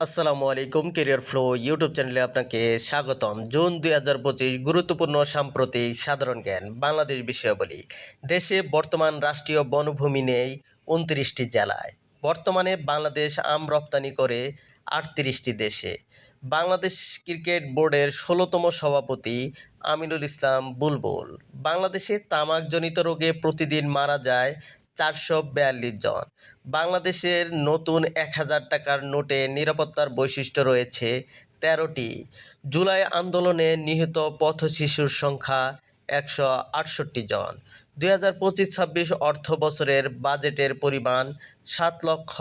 আসসালামু আলাইকুম career flow YouTube চ্যানেলে আপনাকে স্বাগতম। জুন দুই হাজার পঁচিশ গুরুত্বপূর্ণ সাম্প্রতিক সাধারণ জ্ঞান, বাংলাদেশ বিষয়াবলী। দেশে বর্তমান রাষ্ট্রীয় বনভূমি নেই উনত্রিশটি জেলায়। বর্তমানে বাংলাদেশ আম রপ্তানি করে আটত্রিশটি দেশে। বাংলাদেশ ক্রিকেট বোর্ডের ষোলোতম সভাপতি আমিনুল ইসলাম বুলবুল। বাংলাদেশে তামাকজনিত রোগে প্রতিদিন মারা যায় চারশো বিয়াল্লিশ জন। বাংলাদেশের নতুন এক হাজার টাকার নোটে নিরাপত্তার বৈশিষ্ট্য রয়েছে তেরোটি। জুলাই আন্দোলনে নিহত পথ শিশুর সংখ্যা একশো আটষট্টি জন। দুই হাজার পঁচিশ ছাব্বিশ অর্থ বছরের বাজেটের পরিমাণ সাত লক্ষ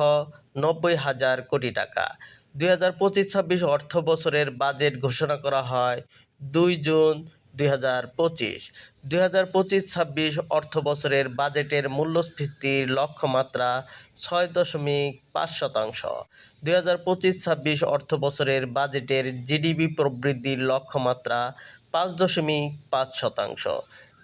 নব্বই হাজার কোটি টাকা। দুই হাজার পঁচিশ ছাব্বিশ অর্থ বছরের বাজেট ঘোষণা করা হয় দুই জুন দুই হাজার পঁচিশ। দুই হাজার পঁচিশ, ছাব্বিশ অর্থ বছরের বাজেটের মূল্যস্ফীতির লক্ষ্যমাত্রা ছয় দশমিক পাঁচ শতাংশ। দুই হাজার পঁচিশ, ছাব্বিশ অর্থ বছরের বাজেটের জিডিপি প্রবৃদ্ধির লক্ষ্যমাত্রা পাঁচ দশমিক পাঁচ শতাংশ।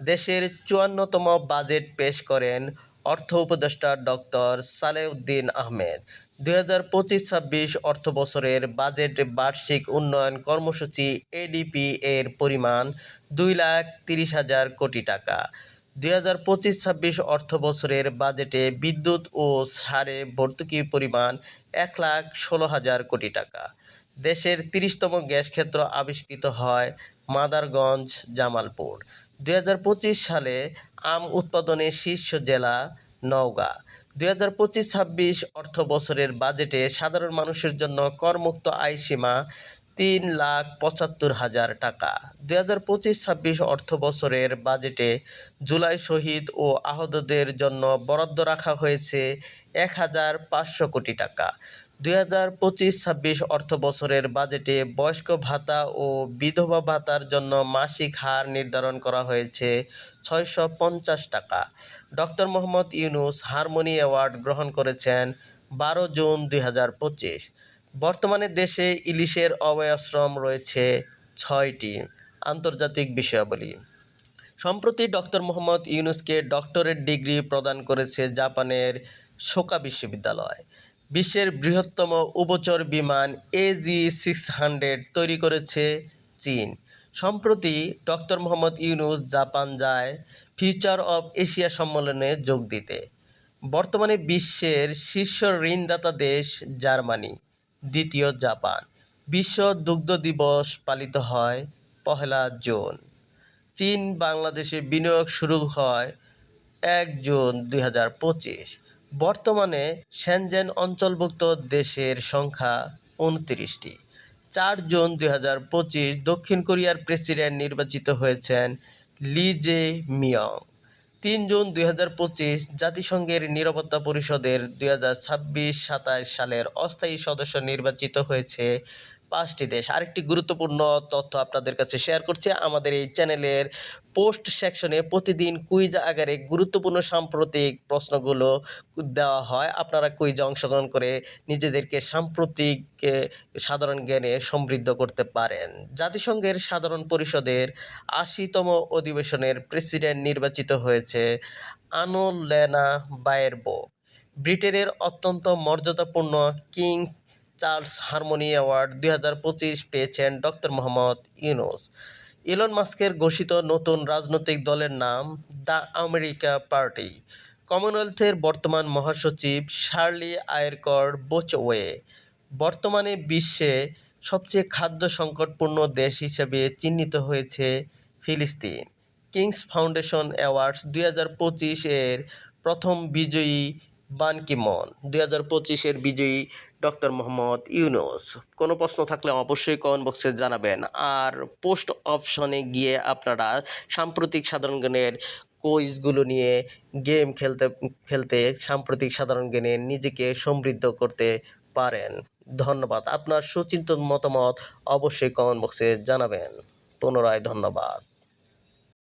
দেশের চুয়ান্নতম বাজেট পেশ করেন অর্থ উপদেষ্টা ডক্টর সালেউদ্দিন আহমেদ। দুই হাজার পঁচিশ ছাব্বিশ অর্থ বছরের বাজেট বার্ষিক উন্নয়ন কর্মসূচি এডিপি এর পরিমাণ দুই লাখ তিরিশ হাজার কোটি টাকা। দুই হাজার পঁচিশ ছাব্বিশ অর্থ বছরের বাজেটে বিদ্যুৎ ও সারে ভর্তুকির পরিমাণ এক লাখ ষোলো হাজার কোটি টাকা। দেশের তিরিশতম গ্যাস ক্ষেত্র আবিষ্কৃত হয় মাদারগঞ্জ, জামালপুর। দুই হাজার পঁচিশ সালে আম উৎপাদনে শীর্ষ জেলা নওগাঁ। দুই হাজার পঁচিশ ছাব্বিশ অর্থ বছরের বাজেটে সাধারণ মানুষের জন্য করমুক্ত আয় সীমা তিন লাখ পঁচাত্তর হাজার টাকা। দুই হাজার পঁচিশ ছাব্বিশ অর্থ বছরের বাজেটে জুলাই শহীদ ও আহতদের জন্য বরাদ্দ রাখা হয়েছে এক হাজার পাঁচশো কোটি টাকা। দুই হাজার পঁচিশ ছাব্বিশ অর্থ বছরের বাজেটে বয়স্ক ভাতা ও বিধবা ভাতার জন্য মাসিক হার নির্ধারণ করা হয়েছে ছয়শো পঞ্চাশ টাকা। Doctor Mohammad Yunus harmony award গ্রহণ করেছেন বারো জুন দুই হাজার পঁচিশ। বর্তমানে দেশে ইলিশের অবয়াশ্রম রয়েছে ছয়টি। আন্তর্জাতিক বিষয়াবলী। সম্প্রতি ডক্টর মোহাম্মদ ইউনুসকে ডক্টরেট ডিগ্রি প্রদান করেছে জাপানের শোকা বিশ্ববিদ্যালয়। বিশ্বের বৃহত্তম উভচর বিমান এজি সিক্স হান্ড্রেড তৈরি করেছে চীন। সম্প্রতি ডক্টর মোহাম্মদ ইউনুস জাপান যায় ফিউচার অব এশিয়া সম্মেলনে যোগ দিতে। বর্তমানে বিশ্বের শীর্ষ ঋণদাতা দেশ জার্মানি, দ্বিতীয় জাপান। বিশ্ব দুগ্ধ দিবস পালিত হয় পহেলা জুন। চীন বাংলাদেশে বিনিয়োগ শুরু হয় এক জুন দুই হাজার পঁচিশ। বর্তমানে সেনজেন অঞ্চলভুক্ত দেশের সংখ্যা উনত্রিশটি চার জুন দুই হাজার পঁচিশ দক্ষিণ কোরিয়ার প্রেসিডেন্ট নির্বাচিত হয়েছেন লি জে মিয়ং তিন জুন দুই হাজার পঁচিশ জাতিসংঘের নিরাপত্তা পরিষদের দুই হাজার ছাব্বিশ সালের অস্থায়ী সদস্য নির্বাচিত হয়েছে পাঁচটি দেশ। আরেকটি গুরুত্বপূর্ণ তথ্য আপনাদের কাছে শেয়ার করছি। আমাদের এই চ্যানেলের পোস্ট সেকশনে প্রতিদিন কুইজ আকারে গুরুত্বপূর্ণ সাম্প্রতিক প্রশ্নগুলো দেওয়া হয়। আপনারা কুইজে অংশগ্রহণ করে নিজেদেরকে সাম্প্রতিক সাধারণ জ্ঞানে সমৃদ্ধ করতে পারেন। জাতিসংঘের সাধারণ পরিষদের আশিতম অধিবেশনের প্রেসিডেন্ট নির্বাচিত হয়েছে আনোলেনা বায়েরবো। ব্রিটেনের অত্যন্ত মর্যাদাপূর্ণ কিংস চার্লস হারমোনি অ্যাওয়ার্ড দুই হাজার পঁচিশ পেয়েছেন ডক্টর মোহাম্মদ ইউনুস। ইলন মাস্কের ঘোষিত নতুন রাজনৈতিক দলের নাম দ্য আমেরিকা পার্টি। কমনওয়েলথের বর্তমান মহাসচিব শার্লি আয়েরকর বোচওয়ে বর্তমানে বিশ্বে সবচেয়ে খাদ্য সংকটপূর্ণ দেশ হিসেবে চিহ্নিত হয়েছে ফিলিস্তিন। কিংস ফাউন্ডেশন অ্যাওয়ার্ডস দুই হাজার পঁচিশ এর প্রথম বিজয়ী বান কিমন দুই হাজার পঁচিশের বিজয়ী ডক্টর মোহাম্মদ ইউনুস। কোনো প্রশ্ন থাকলে অবশ্যই কমেন্ট বক্সে জানাবেন। আর পোস্ট অপশনে গিয়ে আপনারা সাম্প্রতিক সাধারণ জ্ঞানের কুইজগুলো নিয়ে গেম খেলতে খেলতে সাম্প্রতিক সাধারণ জ্ঞানে নিজেকে সমৃদ্ধ করতে পারেন। ধন্যবাদ। আপনার সুচিন্তিত মতামত অবশ্যই কমেন্ট বক্সে জানাবেন। পুনরায় ধন্যবাদ।